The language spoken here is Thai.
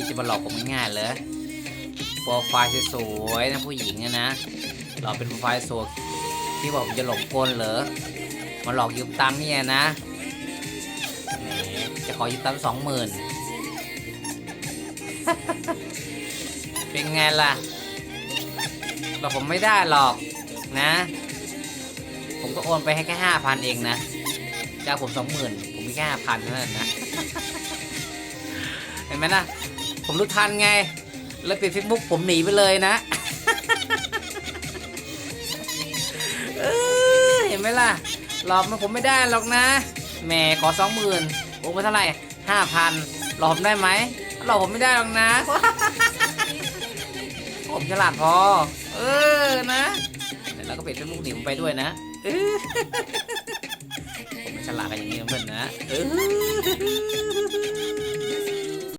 ที่จะมาหลอกผมง่ายๆเลยโปรไฟล์สวยๆนะผู้หญิงนะเราเป็นโปรไฟล์สวยที่บอกผมจะหลงกลเหรอมาหลอกยืมตังค์เนี่ยนะจะขอยืมตังค์สองหมื่นเป็นไงล่ะเราผมไม่ได้หรอกนะ ผมก็โอนไปให้แค่ห้าพันเองนะจากผมสองหมื่นผมมีแค่ห้าพันเท่านั้นนะ เห็นไหมนะ ผมรู้ทันไง แล้วปิดเฟซบุ๊กผมหนีไปเลยนะเออเห็นไหมล่ะ หลอกมันผมไม่ได้หรอกนะ แหมขอสองหมื่นโอนไปเท่าไหร่ห้าพันหลอกผมได้ไหม หลอกผมไม่ได้หรอกนะ ผมฉลาดพอ เออนะแล้วก็ปิดเฟซบุ๊กหนีผมไปด้วยนะเออผมฉลาดกันอย่างนี้เพื่อนนะเออ